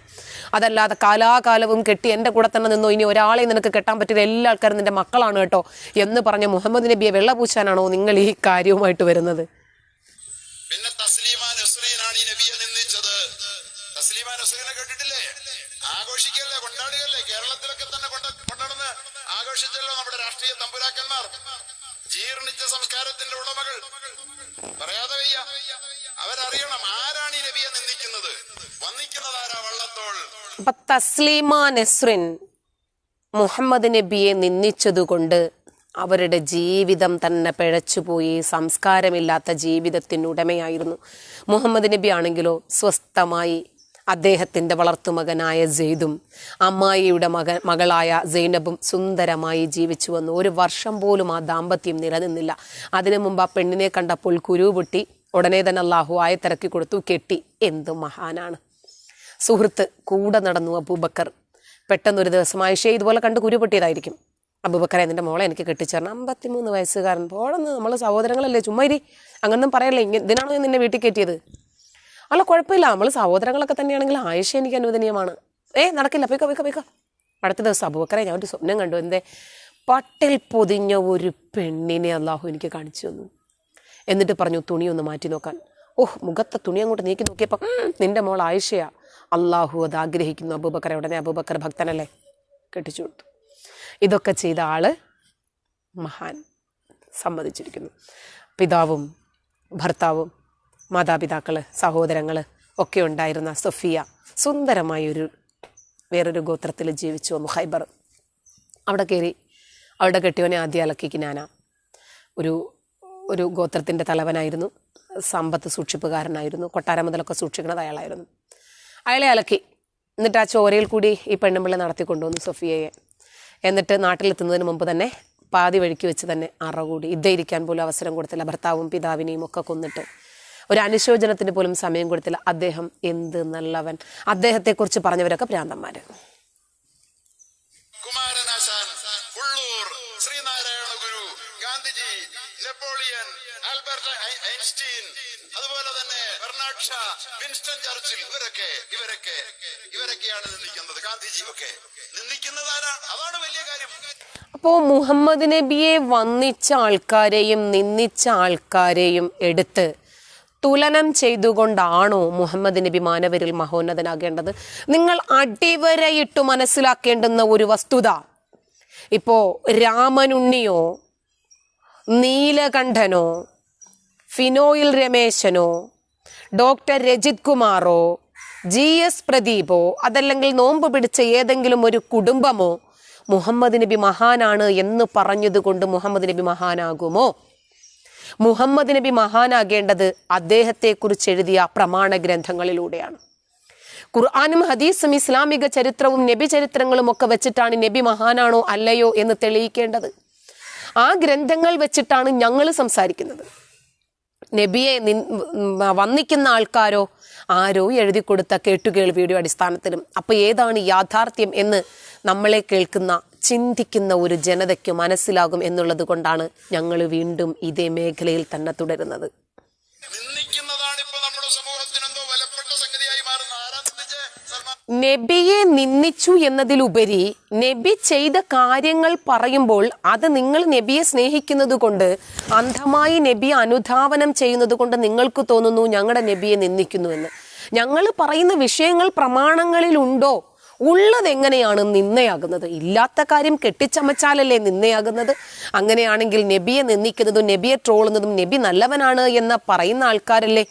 അതല്ലാതെ കാലാകാലവും കെട്ടി എന്റെ കൂടെ തന്നെ നിന്നോ ഇനി ഒരാളെ നിനക്ക് കെട്ടാൻ പറ്റില്ല. എല്ലാ ആൾക്കാരും നിന്റെ മക്കളാണ് കേട്ടോ. എന്ന് പറഞ്ഞ മുഹമ്മദ് നബിയെ വെള്ള വെള്ളപൂശാനാണോ നിങ്ങൾ ഈ കാര്യവുമായിട്ട് വരുന്നത്? പിന്നെ നസ്രീനാണ് ഈ നബിയെ നസ്രീനെ ആഘോഷിക്കല്ലേ? കേരളത്തിലൊക്കെ തന്നെ ആഘോഷിച്ചല്ലോ നമ്മുടെ ജീർണിച്ച സംസ്കാരത്തിന്റെ ഉടമകൾ. പറയാതെ വയ്യ. അവരറിയണം ആരാണ് ഈ നബിയെ നിന്ദിക്കുന്നത്? വന്നിക്കുന്നത് ആരാ വള്ളത്തോൾ? അപ്പൊ നെസ്രിൻ മുഹമ്മദ് നബിയെ നിന്ദിച്ചതുകൊണ്ട് അവരുടെ ജീവിതം തന്നെ പിഴച്ചുപോയി സംസ്കാരമില്ലാത്ത ജീവിതത്തിനുടമയായിരുന്നു മുഹമ്മദ് നബി ആണെങ്കിലോ സ്വസ്ഥമായി അദ്ദേഹത്തിന്റെ വളർത്തുമകനായ ജെയ്ദും അമ്മായിയുടെ മകൻ മകളായ സൈനബും സുന്ദരമായി ജീവിച്ചു വന്നു. ഒരു വർഷം പോലും ആ ദാമ്പത്യം നിലനിന്നില്ല. അതിനു മുമ്പ് ആ പെണ്ണിനെ കണ്ടപ്പോൾ കുരു പൊട്ടി. ഉടനെ തന്നെ അള്ളാഹു ആയത്തിറക്കി കൊടുത്തു. കെട്ടി. എന്ത് മഹാനാണ്. സുഹൃത്ത് കൂടെ നടന്നു അബൂബക്കർ. പെട്ടെന്നൊരു ദിവസം ആയിഷയെ ഇതുപോലെ കണ്ട് കുരുപൊട്ടിയതായിരിക്കും അബൂബക്കറെ എന്റെ മോളെ എനിക്ക് കെട്ടിച്ചേരണം. അമ്പത്തിമൂന്ന് വയസ്സുകാരൻ. പോളെന്ന് നമ്മൾ സഹോദരങ്ങളല്ലേ? ചുമ്മാ ഇരി. അങ്ങനൊന്നും പറയല്ലേ? ഇങ്ങനെ ഇതിനാണോ നിന്നെ വീട്ടിൽ കയറ്റിയത്? അല്ല കുഴപ്പമില്ല. നമ്മൾ സഹോദരങ്ങളൊക്കെ തന്നെയാണെങ്കിൽ ആയിഷ എനിക്ക് അനുവദനീയമാണ്. ഏ നടക്കില്ല. പോയിക്കോ പോയിക്കോ പോയിക്കോ. അടുത്ത ദിവസം അബൂബക്കറെ ഞാൻ ഒരു സ്വപ്നം കണ്ടു. എന്തേ? പട്ടിൽ പൊതിഞ്ഞ ഒരു പെണ്ണിനെ അള്ളാഹു എനിക്ക് കാണിച്ചു തന്നു. എന്നിട്ട് പറഞ്ഞു തുണിയൊന്ന് മാറ്റി നോക്കാൻ. ഓഹ് മുഖത്തെ തുണി അങ്ങോട്ട് നീക്കി നോക്കിയപ്പോൾ "ഉം, നിന്റെ മോൾ ആയിഷയാ. അള്ളാഹു അത് ആഗ്രഹിക്കുന്നു. അബൂബക്കറെ ഉടനെ അബൂബക്കർ ഭക്തനല്ലേ? കെട്ടിച്ചു കൊടുത്തു. ഇതൊക്കെ ചെയ്ത ആൾ മഹാൻ സമ്മതിച്ചിരിക്കുന്നു. പിതാവും ഭർത്താവും മാതാപിതാക്കൾ സഹോദരങ്ങൾ ഒക്കെ ഉണ്ടായിരുന്ന സൊഫിയ സുന്ദരമായൊരു വേറൊരു ഗോത്രത്തിൽ ജീവിച്ചു വന്നു ഹൈബർ അവിടെ കയറി അവിടെ കെട്ടിയവനെ ആദ്യം അലക്കി ഞാനാ. ഒരു ഒരു ഗോത്രത്തിന്റെ തലവനായിരുന്നു. സമ്പത്ത് സൂക്ഷിപ്പുകാരനായിരുന്നു. കൊട്ടാരം മുതലൊക്കെ സൂക്ഷിക്കുന്നത് അയാളായിരുന്നു. അയാളെ അലക്കി. എന്നിട്ട് ആ ചോരയിൽ കൂടി ഈ പെണ്ണുമ്പിള്ള നടത്തി കൊണ്ടുവന്നു സൊഫിയയെ. എന്നിട്ട് നാട്ടിലെത്തുന്നതിന് മുമ്പ് തന്നെ പാതി വഴിക്ക് വെച്ച് തന്നെ അറ കൂടി. ഇരിക്കാൻ പോലും അവസരം കൊടുത്തില്ല. ഭർത്താവും പിതാവിനെയും ഒക്കെ കൊന്നിട്ട്. ഒരു അനുശോചനത്തിന് പോലും സമയം കൊടുത്തില്ല. അദ്ദേഹം എന്ത് നല്ലവൻ. അദ്ദേഹത്തെക്കുറിച്ച് പറഞ്ഞവരൊക്കെ ഭ്രാന്തന്മാർ വിൻസ്റ്റൺ ചർച്ചിൽ ഇവരൊക്കെ ഇവരൊക്കെ ഇവരൊക്കെയാണ് നിന്ദിക്കുന്നത് ഗാന്ധിജി ഒക്കെ നിന്ദിക്കുന്നത് ആരാണ് അതാണ് വലിയ കാര്യം. അപ്പോൾ മുഹമ്മദ് നബിയെ വന്നിച്ച ആൾക്കാരെയും നിന്ദിച്ച ആൾക്കാരെയും എടുത്ത് തുലനം ചെയ്തുകൊണ്ടാണോ മുഹമ്മദ് നബി മാനവരിൽ മഹോന്നതനാകേണ്ടത്? നിങ്ങൾ അടിവരയിട്ട് മനസ്സിലാക്കേണ്ടുന്ന ഒരു വസ്തുത. ഇപ്പോ രാമനുണ്ണിയോ നീലകണ്ഠനോ ഫിനോയിൽ രമേശനോ ഡോക്ടർ രജിത് കുമാറോ ജി എസ് പ്രദീപോ അതല്ലെങ്കിൽ നോമ്പ് പിടിച്ച ഏതെങ്കിലും ഒരു കുടുംബമോ മുഹമ്മദ് നബി മഹാനാണ് എന്ന് പറഞ്ഞതുകൊണ്ട് മുഹമ്മദ് നബി മഹാനാകുമോ? മുഹമ്മദ് നബി മഹാനാകേണ്ടത് അദ്ദേഹത്തെക്കുറിച്ച് എഴുതിയ പ്രമാണ ഗ്രന്ഥങ്ങളിലൂടെയാണ്. ഖുർആാനും ഹദീസും ഇസ്ലാമിക ചരിത്രവും നബി ചരിത്രങ്ങളും ഒക്കെ വെച്ചിട്ടാണ് നബി മഹാനാണോ അല്ലയോ എന്ന് തെളിയിക്കേണ്ടത്. ആ ഗ്രന്ഥങ്ങൾ വെച്ചിട്ടാണ് ഞങ്ങൾ സംസാരിക്കുന്നത്. നബിയെ നിൻ- വന്നിക്കുന്ന ആൾക്കാരോ ആരോ എഴുതി കൊടുത്ത കേട്ടുകേൾവിയുടെ അടിസ്ഥാനത്തിലും അപ്പോൾ ഏതാണ് യാഥാർത്ഥ്യം എന്ന് നമ്മളെ കേൾക്കുന്ന ചിന്തിക്കുന്ന ഒരു ജനതയ്ക്ക് മനസ്സിലാകും എന്നുള്ളത് കൊണ്ടാണ് ഞങ്ങൾ വീണ്ടും ഇതേ മേഖലയിൽ തന്നെ തുടരുന്നത് നിന്ദിക്കുന്നതാണ് ഇപ്പൊ നമ്മുടെ സമൂഹത്തിന് എന്തോ വിലപ്പെട്ട സംഗതിയായി മാറുന്ന ആരാ നിന്ദിച്ചേ സൽമാൻ നബിയെ നിന്ദിച്ചു എന്നതിലുപരി നബി ചെയ്ത കാര്യങ്ങൾ പറയുമ്പോൾ അത് നിങ്ങൾ നബിയെ സ്നേഹിക്കുന്നത് കൊണ്ട് അന്ധമായി നബിയെ അനുധാവനം ചെയ്യുന്നത് കൊണ്ട് നിങ്ങൾക്ക് തോന്നുന്നു ഞങ്ങളുടെ നബിയെ നിന്ദിക്കുന്നു എന്ന്. ഞങ്ങൾ പറയുന്ന വിഷയങ്ങൾ പ്രമാണങ്ങളിലുണ്ടോ ഉള്ളത് എങ്ങനെയാണ് നിന്നയാകുന്നത് ഇല്ലാത്ത കാര്യം കെട്ടിച്ചമച്ചാലല്ലേ നിന്നയാകുന്നത് അങ്ങനെയാണെങ്കിൽ നബിയെ നിന്ദിക്കുന്നതും നബിയെ ട്രോളുന്നതും നബി നല്ലവനാണ് എന്ന് പറയുന്ന ആൾക്കാരല്ലേ?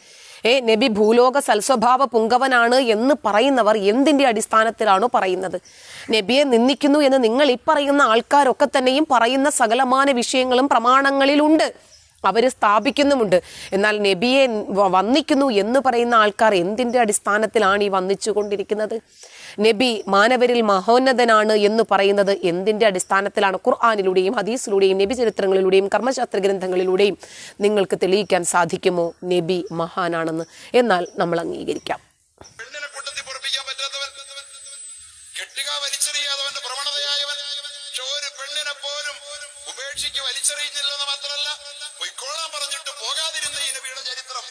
ഏ നബി ഭൂലോക സൽസ്വഭാവ പുങ്കവനാണ് എന്ന് പറയുന്നവർ എന്തിന്റെ അടിസ്ഥാനത്തിലാണോ പറയുന്നത്? നബിയെ നിന്ദിക്കുന്നു എന്ന് നിങ്ങൾ ഈ പറയുന്ന ആൾക്കാരൊക്കെ തന്നെയും പറയുന്ന സകലമാന വിഷയങ്ങളും പ്രമാണങ്ങളിലുണ്ട്. അവർ സ്ഥാപിക്കുന്നുമുണ്ട്. എന്നാൽ നബിയെ വന്നിക്കുന്നു എന്ന് പറയുന്ന ആൾക്കാർ എന്തിന്റെ അടിസ്ഥാനത്തിലാണ് ഈ വന്ദിച്ചുകൊണ്ടിരിക്കുന്നത്? നബി മാനവരിൽ മഹോന്നതനാണ് എന്ന് പറയുന്നത് എന്തിന്റെ അടിസ്ഥാനത്തിലാണ്? ഖുർആാനിലൂടെയും ഹദീസിലൂടെയും നബി ചരിത്രങ്ങളിലൂടെയും കർമ്മശാസ്ത്ര ഗ്രന്ഥങ്ങളിലൂടെയും നിങ്ങൾക്ക് തെളിയിക്കാൻ സാധിക്കുമോ? നബി മഹാനാണെന്ന്. എന്നാൽ നമ്മൾ അംഗീകരിക്കാം പെണ്ണിനെ കൂട്ടത്തിൽ പൊറപ്പിക്കാൻ പറ്റാത്തവൻ കെട്ടുക വലിച്ചെറിയാതവന്റെ പ്രവണതയായവൻ പക്ഷെ ഒരു പെണ്ണിനെ പോലും ഉപേക്ഷിക്ക് വലിച്ചെറിയുന്നില്ലെന്ന് മാത്രമല്ല പൊയ്ക്കോളാൻ പറഞ്ഞിട്ട് പോകാതിരുന്ന ഈ നബിയുടെ ചരിത്രം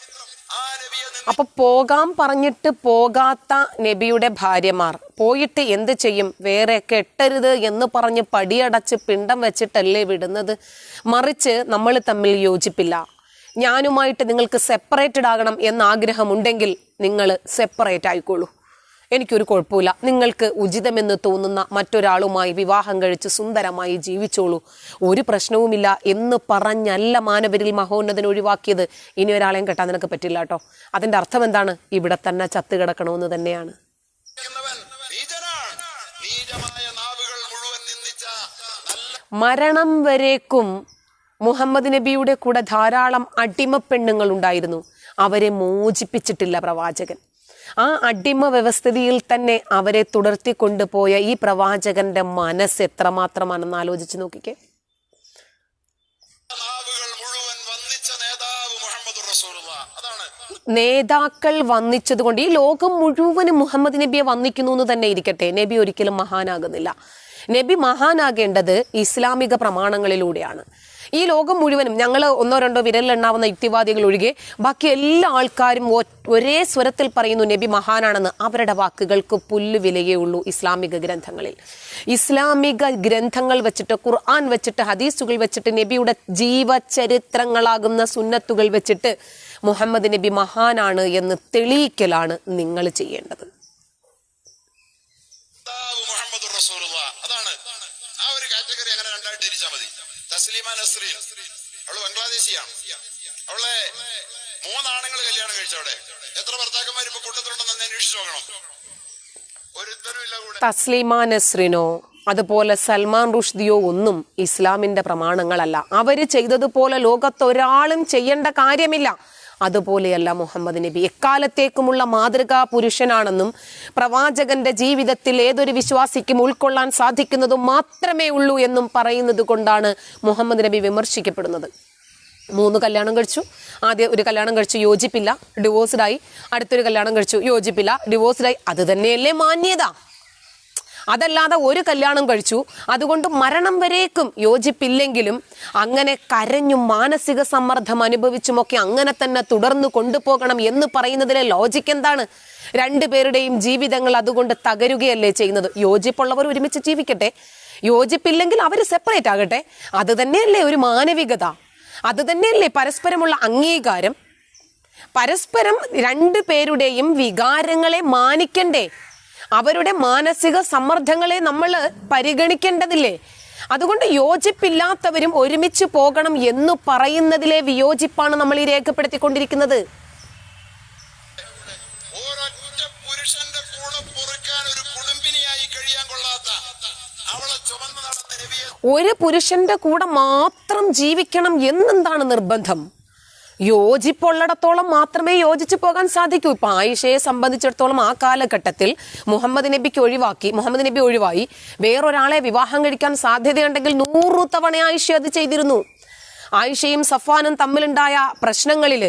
ആ നബിയെ നിന്ന് അപ്പൊ പോകാൻ പറഞ്ഞിട്ട് പോകാത്ത നബിയുടെ ഭാര്യമാർ പോയിട്ട് എന്ത് ചെയ്യും? വേറെ കെട്ടരുത് എന്ന് പറഞ്ഞ് പടിയടച്ച് പിണ്ടം വെച്ചിട്ടല്ലേ വിടുന്നത്? മറിച്ച് നമ്മൾ തമ്മിൽ യോജിപ്പില്ല. ഞാനുമായിട്ട് നിങ്ങൾക്ക് സെപ്പറേറ്റഡ് ആകണം എന്ന ആഗ്രഹമുണ്ടെങ്കിൽ നിങ്ങൾ സെപ്പറേറ്റ് ആയിക്കോളൂ. എനിക്കൊരു കുഴപ്പമില്ല. നിങ്ങൾക്ക് ഉചിതമെന്ന് തോന്നുന്ന മറ്റൊരാളുമായി വിവാഹം കഴിച്ച് സുന്ദരമായി ജീവിച്ചോളൂ. ഒരു പ്രശ്നവുമില്ല എന്ന് പറഞ്ഞല്ല മാനവരിൽ മഹോന്നതൻ ഒഴിവാക്കിയത്. ഇനി ഒരാളെയും കെട്ടാൻ നിനക്ക് പറ്റില്ല കേട്ടോ. അതിന്റെ അർത്ഥം എന്താണ്? ഇവിടെ തന്നെ ചത്ത് കിടക്കണമെന്ന് തന്നെയാണ്. മരണം വരേക്കും മുഹമ്മദ് നബിയുടെ കൂടെ ധാരാളം അടിമപ്പെണ്ണുങ്ങൾ ഉണ്ടായിരുന്നു. അവരെ മോചിപ്പിച്ചിട്ടില്ല പ്രവാചകൻ. ആ അടിമ വ്യവസ്ഥിതിയിൽ തന്നെ അവരെ തുടർത്തി കൊണ്ടുപോയ ഈ പ്രവാചകന്റെ മനസ്സ് എത്രമാത്രമാണെന്ന് ആലോചിച്ച് നോക്കിക്കേ. നേതാക്കൾ വന്നിച്ചതുകൊണ്ട് ഈ ലോകം മുഴുവനും മുഹമ്മദ് നബിയെ വന്നിക്കുന്നു എന്ന് തന്നെ ഇരിക്കട്ടെ. നബി ഒരിക്കലും മഹാനാകുന്നില്ല. നബി മഹാനാകേണ്ടത് ഇസ്ലാമിക പ്രമാണങ്ങളിലൂടെയാണ്. ഈ ലോകം മുഴുവനും ഞങ്ങൾ ഒന്നോ രണ്ടോ വിരലിലെണ്ണാവുന്ന യുക്തിവാദികൾ ഒഴികെ ബാക്കി എല്ലാ ആൾക്കാരും ഒരേ സ്വരത്തിൽ പറയുന്നു നബി മഹാനാണെന്ന്. അവരുടെ വാക്കുകൾക്ക് പുല്ല് വിലയേ ഉള്ളൂ ഇസ്ലാമിക ഗ്രന്ഥങ്ങളിൽ. ഇസ്ലാമിക ഗ്രന്ഥങ്ങൾ വെച്ചിട്ട് ഖുർആൻ വെച്ചിട്ട് ഹദീസുകൾ വെച്ചിട്ട് നബിയുടെ ജീവചരിത്രങ്ങളാകുന്ന സുന്നത്തുകൾ വെച്ചിട്ട് മുഹമ്മദ് നബി മഹാനാണ് എന്ന് തെളിയിക്കലാണ് നിങ്ങൾ ചെയ്യേണ്ടത്. അവൾ അവളെ മൂന്നാണുങ്ങൾ കല്യാണം കഴിച്ചവിടെ എത്ര ഭർത്താക്കന്മാർ ഇപ്പൊ കൂട്ടത്തിലുണ്ടെന്ന് അന്വേഷിച്ചു നോക്കണം. തസ്ലീമ നസ്രിനോ അതുപോലെ സൽമാൻ റുഷ്ദിയോ ഒന്നും ഇസ്ലാമിന്റെ പ്രമാണങ്ങളല്ല. അവർ ചെയ്തതുപോലെ ലോകത്ത് ഒരാളും ചെയ്യേണ്ട കാര്യമില്ല. അതുപോലെയല്ല മുഹമ്മദ് നബി. എക്കാലത്തേക്കുമുള്ള മാതൃകാ പുരുഷനാണെന്നും പ്രവാചകന്റെ ജീവിതത്തിൽ ഏതൊരു വിശ്വാസിക്കും ഉൾക്കൊള്ളാൻ സാധിക്കുന്നതും മാത്രമേ ഉള്ളൂ എന്നും പറയുന്നത് കൊണ്ടാണ് മുഹമ്മദ് നബി വിമർശിക്കപ്പെടുന്നത്. മൂന്ന് കല്യാണം കഴിച്ചു. ആദ്യം ഒരു കല്യാണം കഴിച്ചു യോജിപ്പില്ല ഡിവോഴ്സ്ഡായി. അടുത്തൊരു കല്യാണം കഴിച്ചു യോജിപ്പില്ല ഡിവോഴ്സ്ഡായി. അത് തന്നെയല്ലേ മാന്യത? അതല്ലാതെ ഒരു കല്യാണം കഴിച്ചു അതുകൊണ്ട് മരണം വരേക്കും യോജിപ്പില്ലെങ്കിലും അങ്ങനെ കരഞ്ഞും മാനസിക സമ്മർദ്ദം അനുഭവിച്ചുമൊക്കെ അങ്ങനെ തന്നെ തുടർന്ന് കൊണ്ടുപോകണം എന്ന് പറയുന്നതിലെ ലോജിക്ക് എന്താണ്? രണ്ടുപേരുടെയും ജീവിതങ്ങൾ അതുകൊണ്ട് തകരുകയല്ലേ ചെയ്യുന്നത്? യോജിപ്പുള്ളവർ ഒരുമിച്ച് ജീവിക്കട്ടെ. യോജിപ്പില്ലെങ്കിൽ അവർ സെപ്പറേറ്റ് ആകട്ടെ. അത് തന്നെയല്ലേ ഒരു മാനവികത? അത് തന്നെയല്ലേ പരസ്പരമുള്ള അംഗീകാരം? പരസ്പരം രണ്ടു പേരുടെയും വികാരങ്ങളെ മാനിക്കണ്ടേ? അവരുടെ മാനസിക സമ്മർദ്ദങ്ങളെ നമ്മൾ പരിഗണിക്കേണ്ടതില്ലേ? അതുകൊണ്ട് യോജിപ്പില്ലാത്തവരും ഒരുമിച്ച് പോകണം എന്ന് പറയുന്നതിലെ വിയോജിപ്പാണ് നമ്മൾ ഈ രേഖപ്പെടുത്തിക്കൊണ്ടിരിക്കുന്നത്. ഒരു പുരുഷന്റെ കൂടെ മാത്രം ജീവിക്കണം എന്നെന്താണ് നിർബന്ധം? യോജിപ്പുള്ളിടത്തോളം മാത്രമേ യോജിച്ചു പോകാൻ സാധിക്കൂ. ഇപ്പൊ ആയിഷയെ സംബന്ധിച്ചിടത്തോളം ആ കാലഘട്ടത്തിൽ മുഹമ്മദ് നബിക്ക് ഒഴിവാക്കി മുഹമ്മദ് നബി ഒഴിവായി. വേറൊരാളെ വിവാഹം കഴിക്കാൻ സാധ്യതയുണ്ടെങ്കിൽ നൂറു തവണ ആയിഷ അത് ചെയ്തിരുന്നു. ആയിഷയും സഫാനും തമ്മിലുണ്ടായ പ്രശ്നങ്ങളിൽ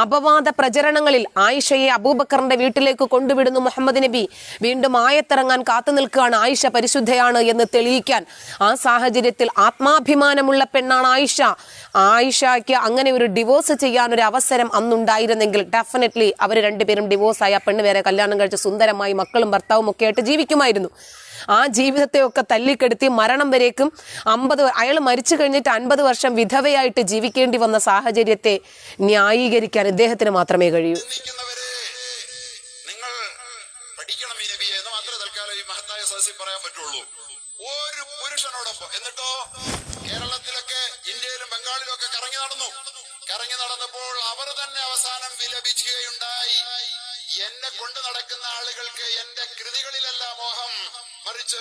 അപവാദ പ്രചരണങ്ങളിൽ ആയിഷയെ അബൂബക്കറിന്റെ വീട്ടിലേക്ക് കൊണ്ടുവിടുന്നു മുഹമ്മദ് നബി. വീണ്ടും ആയത്തിറങ്ങാൻ കാത്തു നിൽക്കുകയാണ് ആയിഷ പരിശുദ്ധയാണ് എന്ന് തെളിയിക്കാൻ. ആ സാഹചര്യത്തിൽ ആത്മാഭിമാനമുള്ള പെണ്ണാണ് ആയിഷ. ആയിഷയ്ക്ക് അങ്ങനെ ഒരു ഡിവോഴ്സ് ചെയ്യാൻ ഒരു അവസരം അന്നുണ്ടായിരുന്നെങ്കിൽ ഡെഫിനറ്റ്ലി അവർ രണ്ടുപേരും ഡിവോഴ്സ് ആയ പെണ്ണ് വേറെ കല്യാണം കഴിച്ച് സുന്ദരമായി മക്കളും ഭർത്താവും ഒക്കെ ആയിട്ട് ജീവിക്കുമായിരുന്നു. ആ ജീവിതത്തെയൊക്കെ തല്ലിക്കെടുത്തി മരണം വരേക്കും അമ്പത് അയാൾ മരിച്ചു കഴിഞ്ഞിട്ട് അൻപത് വർഷം വിധവയായിട്ട് ജീവിക്കേണ്ടി വന്ന സാഹചര്യത്തെ ന്യായീകരിക്കാൻ ഇദ്ദേഹത്തിന് മാത്രമേ കഴിയൂ. പഠിക്കണം ഈ നബിയെ. എന്ന് തൽക്കാലം ഈ പറയാൻ പറ്റുള്ളൂ. ഒരു എന്നിട്ടോ കേരളത്തിലൊക്കെ കറങ്ങി നടന്നു. കറങ്ങി തന്നെ അവസാനം എന്നെ കൊണ്ട് നടക്കുന്ന ആളുകൾക്ക് എന്റെ കൃതികളിലല്ല മോഹം. മറിച്ച്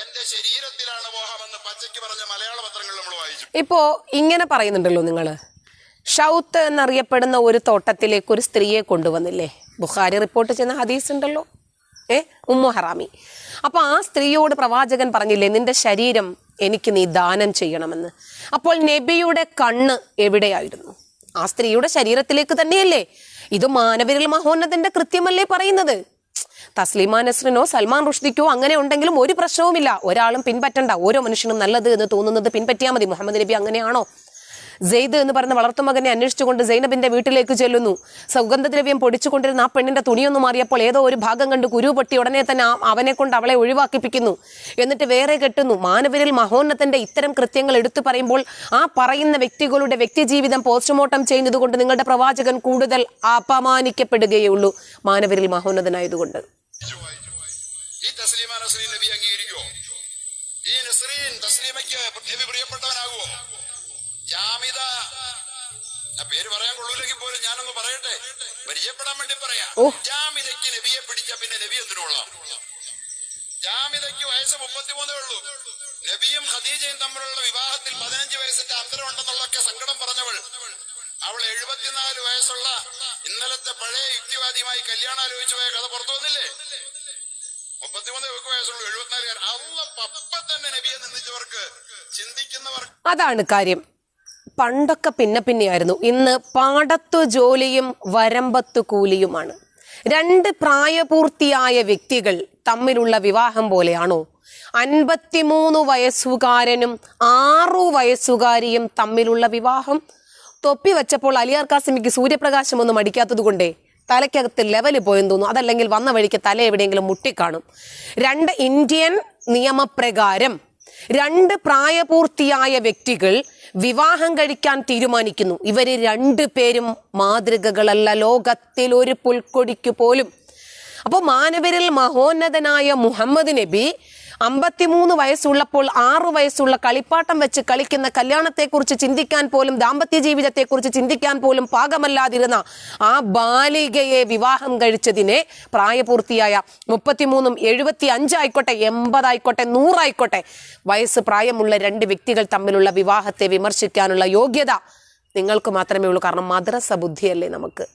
എന്റെ ശരീരത്തിലാണ് മോഹമെന്ന് പച്ചയ്ക്ക് പറഞ്ഞ മലയാള പത്രങ്ങൾ നമ്മൾ വായിച്ചു. ഇപ്പോ ഇങ്ങനെ പറയുന്നുണ്ടല്ലോ നിങ്ങൾ. ഷൗത്ത് എന്നറിയപ്പെടുന്ന ഒരു തോട്ടത്തിലേക്ക് ഒരു സ്ത്രീയെ കൊണ്ടുവന്നില്ലേ? ബുഖാരി റിപ്പോർട്ട് ചെയ്യുന്ന ഹദീസ് ഉണ്ടല്ലോ. ഏ? ഉമ്മു ഹറാമി. അപ്പൊ ആ സ്ത്രീയോട് പ്രവാചകൻ പറഞ്ഞില്ലേ നിന്റെ ശരീരം എനിക്ക് നീ ദാനം ചെയ്യണമെന്ന്. അപ്പോൾ നബിയുടെ കണ്ണ് എവിടെയായിരുന്നു? ആ സ്ത്രീയുടെ ശരീരത്തിലേക്ക് തന്നെയല്ലേ? ഇത് മാനവരിൽ മഹോന്നതന്റെ കൃത്യമല്ലേ പറയുന്നത്? തസ്ലീമ നസ്രിനോ സൽമാൻ റുഷ്ദിക്കോ അങ്ങനെ ഉണ്ടെങ്കിലും ഒരു പ്രശ്നവുമില്ല. ഒരാളും പിൻപറ്റണ്ട. ഓരോ മനുഷ്യനും നല്ലത് എന്ന് തോന്നുന്നത് പിൻപറ്റിയാൽ മതി. മുഹമ്മദ് നബി അങ്ങനെയാണോ? സെയ്ദ് എന്ന് പറയുന്ന വളർത്തുമകനെ അന്വേഷിച്ചുകൊണ്ട് സൈനബിന്റെ വീട്ടിലേക്ക് ചെല്ലുന്നു. സുഗന്ധദ്രവ്യം പൊടിച്ചുകൊണ്ടിരുന്ന ആ പെണ്ണിന്റെ തുണിയൊന്നും മാറിയപ്പോൾ ഏതോ ഒരു ഭാഗം കണ്ട് കുരു പൊട്ടി ഉടനെ തന്നെ അവനെ കൊണ്ട് അവളെ ഒഴിവാക്കിപ്പിക്കുന്നു. എന്നിട്ട് വേറെ കെട്ടുന്നു. മാനവരിൽ മഹോന്നതന്റെ ഇത്തരം കൃത്യങ്ങൾ എടുത്തു പറയുമ്പോൾ ആ പറയുന്ന വ്യക്തികളുടെ വ്യക്തിജീവിതം പോസ്റ്റ്മോർട്ടം ചെയ്യുന്നത് കൊണ്ട് നിങ്ങളുടെ പ്രവാചകൻ കൂടുതൽ അപമാനിക്കപ്പെടുകയുള്ളൂ മാനവരിൽ മഹോന്നതനായതുകൊണ്ട്. ഈ തസ്ലീമ നസ്രീൻ നബി അംഗീകരിക്കുമോ ഈ നസ്രീൻ തസ്ലീമയ്ക്ക് നബി പ്രിയപ്പെട്ടവനാകുമോ ജാമിത. ആ പേര് പറയാൻ കൊള്ളൂലെങ്കിൽ പോലും ഞാനൊന്ന് പറയട്ടെ? പരിചയപ്പെടാൻ വേണ്ടി പറയാം. ജാമിതയ്ക്ക് നബിയെ പിടിച്ച പിന്നെ നബി എന്തിനുള്ള ജാമിതയ്ക്ക് വയസ്സ് മുപ്പത്തിമൂന്നേ ഉള്ളൂ. നബിയും ഖദീജയും തമ്മിലുള്ള വിവാഹത്തിൽ പതിനഞ്ച് വയസ്സിന്റെ അന്തരം ഉണ്ടെന്നുള്ളൊക്കെ സങ്കടം പറഞ്ഞവൾ. അവൾ എഴുപത്തിനാല് വയസ്സുള്ള ഇന്നലത്തെ പഴയ യുക്തിവാദിയുമായി കല്യാണം ആലോചിച്ചു പോയ കഥ പുറത്തു വന്നില്ലേ? മുപ്പത്തിമൂന്ന് വയസ്സുള്ളൂ എഴുപത്തിനാലുകാരൻ അള്ള പപ്പ തന്നെ നബിയെ നിന്ദിച്ചവർക്ക് ചിന്തിക്കുന്നവർ അതാണ് കാര്യം. പണ്ടൊക്കെ പിന്നെ പിന്നെയായിരുന്നു. ഇന്ന് പാടത്തു ജോലിയും വരമ്പത്തു കൂലിയുമാണ്. രണ്ട് പ്രായപൂർത്തിയായ വ്യക്തികൾ തമ്മിലുള്ള വിവാഹം പോലെയാണോ? അൻപത്തിമൂന്ന് വയസ്സുകാരനും ആറു വയസ്സുകാരിയും തമ്മിലുള്ള വിവാഹം? തൊപ്പി വെച്ചപ്പോൾ അലിയാർ കാസിമിക്ക് സൂര്യപ്രകാശം ഒന്നും അടിക്കാത്തത് കൊണ്ടേ തലയ്ക്കകത്ത് ലെവൽ പോയെന്ന് തോന്നുന്നു. അതല്ലെങ്കിൽ വന്ന വഴിക്ക് തല എവിടെയെങ്കിലും മുട്ടിക്കാണും. രണ്ട് ഇന്ത്യൻ നിയമപ്രകാരം രണ്ട് പ്രായപൂർത്തിയായ വ്യക്തികൾ വിവാഹം കഴിക്കാൻ തീരുമാനിക്കുന്നു. ഇവർ രണ്ടു പേരും മാതൃകകളല്ല. ലോകത്തിൽ ഒരു പുൽക്കൊടിക്ക് പോലും. അപ്പോൾ മാനവരിൽ മഹോന്നതനായ മുഹമ്മദ് നബി അമ്പത്തിമൂന്ന് വയസ്സുള്ളപ്പോൾ ആറു വയസ്സുള്ള കളിപ്പാട്ടം വെച്ച് കളിക്കുന്ന കല്യാണത്തെക്കുറിച്ച് ചിന്തിക്കാൻ പോലും ദാമ്പത്യ ജീവിതത്തെക്കുറിച്ച് ചിന്തിക്കാൻ പോലും പാകമല്ലാതിരുന്ന ആ ബാലികയെ വിവാഹം കഴിച്ചതിനെ പ്രായപൂർത്തിയായ മുപ്പത്തിമൂന്നും എഴുപത്തി അഞ്ചായിക്കോട്ടെ എൺപതായിക്കോട്ടെ നൂറായിക്കോട്ടെ വയസ്സ് പ്രായമുള്ള രണ്ട് വ്യക്തികൾ തമ്മിലുള്ള വിവാഹത്തെ വിമർശിക്കാനുള്ള യോഗ്യത നിങ്ങൾക്ക് മാത്രമേ ഉള്ളൂ. കാരണം മദ്രസ ബുദ്ധിയല്ലേ നമുക്ക്.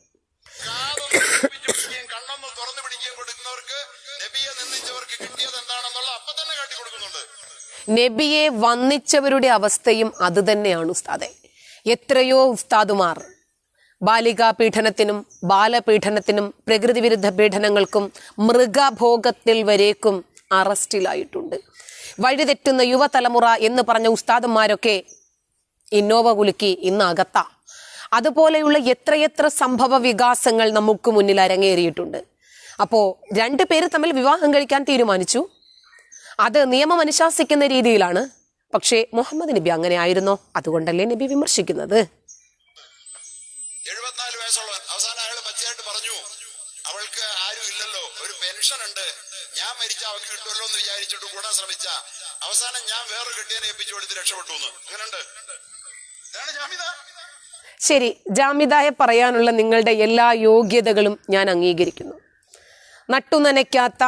നബിയെ വന്നിച്ചവരുടെ അവസ്ഥയും അതുതന്നെയാണ് ഉസ്താദെ. എത്രയോ ഉസ്താദുമാർ ബാലികാ പീഡനത്തിനും ബാലപീഡനത്തിനും പ്രകൃതി വിരുദ്ധ പീഡനങ്ങൾക്കും മൃഗഭോഗത്തിൽ വരേക്കും അറസ്റ്റിലായിട്ടുണ്ട്. വഴിതെറ്റുന്ന യുവതലമുറ എന്ന് പറഞ്ഞ ഉസ്താദന്മാരൊക്കെ ഇന്നോവ കുലുക്കി ഇന്ന് അകത്ത. അതുപോലെയുള്ള എത്രയെത്ര സംഭവ വികാസങ്ങൾ നമുക്ക് മുന്നിൽ അരങ്ങേറിയിട്ടുണ്ട്. അപ്പോൾ രണ്ടു പേര് തമ്മിൽ വിവാഹം കഴിക്കാൻ തീരുമാനിച്ചു. അത് നിയമം അനുശാസിക്കുന്ന രീതിയിലാണ്. പക്ഷേ മുഹമ്മദ് നബി അങ്ങനെ ആയിരുന്നോ അതുകൊണ്ടല്ലേ നബി വിമർശിക്കുന്നത്. എഴുപത്തിനാല് വയസ്സുള്ളവൻ. അവസാനം അയാൾ പച്ചയായിട്ട് പറഞ്ഞു അവൾക്ക് ആരും ഇല്ലല്ലോ. ഒരു പെൻഷൻ ഉണ്ട്. ഞാൻ മരിച്ച അവൾക്ക് കിട്ടുമല്ലോ എന്ന് വിചാരിച്ചിട്ട് കൂടാൻ ശ്രമിച്ച. അവസാനം ഞാൻ വേറെ കെട്ടിയനെ ഏൽപ്പിച്ചു കൊടുത്ത് രക്ഷപ്പെട്ടു എന്ന്. അങ്ങനെയുണ്ട് ഇതാണ് ജാമ്യത. ശരി ജാമിതായ പറയാനുള്ള നിങ്ങളുടെ എല്ലാ യോഗ്യതകളും ഞാൻ അംഗീകരിക്കുന്നു. നട്ടുനനയ്ക്കാത്ത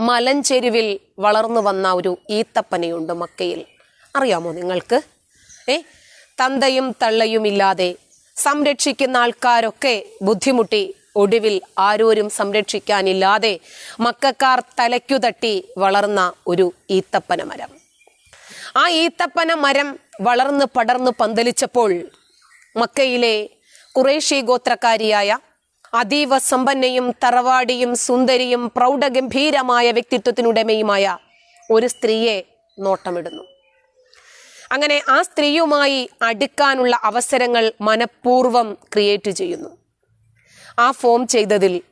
മലഞ്ചെരുവിൽ വളർന്നു വന്ന ഒരു ഈത്തപ്പനയുണ്ട് മക്കയിൽ. അറിയാമോ നിങ്ങൾക്ക്? ഏ? തന്തയും തള്ളയും ഇല്ലാതെ സംരക്ഷിക്കുന്ന ആൾക്കാരൊക്കെ ബുദ്ധിമുട്ടി ഒടുവിൽ ആരോരും സംരക്ഷിക്കാനില്ലാതെ മക്കാർ തലയ്ക്കു തട്ടി വളർന്ന ഒരു ഈത്തപ്പന മരം. ആ ഈത്തപ്പന മരം വളർന്ന് പടർന്ന് പന്തലിച്ചപ്പോൾ മക്കയിലെ കുറേശി ഗോത്രക്കാരിയായ അതീവ സമ്പന്നയും തറവാടിയും സുന്ദരിയും പ്രൗഢഗംഭീരമായ വ്യക്തിത്വത്തിനുടമയുമായ ഒരു സ്ത്രീയെ നോട്ടമിടുന്നു. അങ്ങനെ ആ സ്ത്രീയുമായി അടുക്കാനുള്ള അവസരങ്ങൾ മനഃപൂർവം ക്രിയേറ്റ് ചെയ്യുന്നു. ആ ഫോം ചെയ്തതിൽ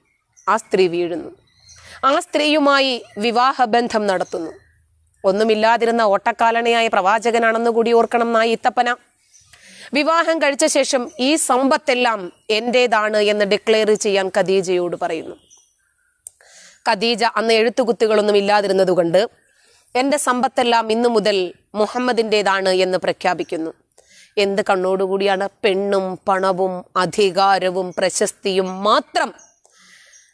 ആ സ്ത്രീ വീഴുന്നു. ആ സ്ത്രീയുമായി വിവാഹബന്ധം നടത്തുന്നു. ഒന്നുമില്ലാതിരുന്ന ഓട്ടക്കാലണയായ പ്രവാചകനാണെന്ന് കൂടി ഓർക്കണം നായി ഈത്തപ്പന വിവാഹം കഴിച്ച ശേഷം ഈ സമ്പത്തെല്ലാം എന്റേതാണ് എന്ന് ഡിക്ലെയർ ചെയ്യാൻ ഖദീജയോട് പറയുന്നു. ഖദീജ അന്ന് എഴുത്തുകുത്തുകളൊന്നും ഇല്ലാതിരുന്നതുകൊണ്ട് എന്റെ സമ്പത്തെല്ലാം ഇന്നു മുതൽ മുഹമ്മദിന്റെതാണ് എന്ന് പ്രഖ്യാപിക്കുന്നു. എന്ത് കണ്ണോടുകൂടിയാണ് പെണ്ണും പണവും അധികാരവും പ്രശസ്തിയും മാത്രം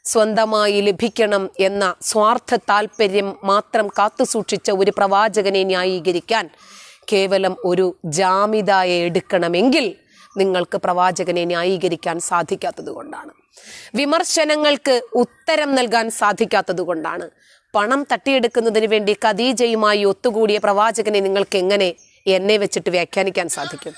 സ്വന്തമായി ലഭിക്കണം എന്ന സ്വാർത്ഥ താല്പര്യം മാത്രം കാത്തുസൂക്ഷിച്ച ഒരു പ്രവാചകനെ ന്യായീകരിക്കാൻ കേവലം ഒരു ജാമിതായെ എടുക്കണമെങ്കിൽ നിങ്ങൾക്ക് പ്രവാചകനെ ന്യായീകരിക്കാൻ സാധിക്കാത്തത് കൊണ്ടാണ്. വിമർശനങ്ങൾക്ക് ഉത്തരം നൽകാൻ സാധിക്കാത്തത് കൊണ്ടാണ്. പണം തട്ടിയെടുക്കുന്നതിന് വേണ്ടി ഖദീജയുമായി ഒത്തുകൂടിയ പ്രവാചകനെ നിങ്ങൾക്ക് എങ്ങനെ എന്നെ വെച്ചിട്ട് വ്യാഖ്യാനിക്കാൻ സാധിക്കും?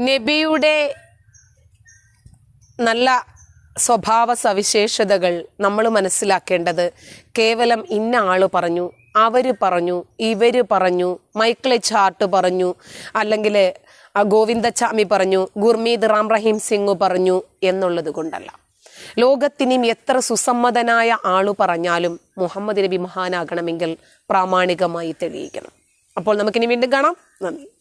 നബിയുടെ നല്ല സ്വഭാവ സവിശേഷതകൾ നമ്മൾ മനസ്സിലാക്കേണ്ടത് കേവലം ഇന്ന ആൾ പറഞ്ഞു അവർ പറഞ്ഞു ഇവർ പറഞ്ഞു മൈക്കിൾ ചാർട്ട് പറഞ്ഞു അല്ലെങ്കിൽ ഗോവിന്ദച്ചാമി പറഞ്ഞു ഗുർമീത് റാം റഹീം സിംഗ് പറഞ്ഞു എന്നുള്ളത് കൊണ്ടല്ല. ലോകത്തിനും എത്ര സുസമ്മതനായ ആൾ പറഞ്ഞാലും മുഹമ്മദ് നബി മഹാനാകണമെങ്കിൽ പ്രാമാണികമായി തെളിയിക്കണം. അപ്പോൾ നമുക്കിനി വീണ്ടും കാണാം. നന്ദി.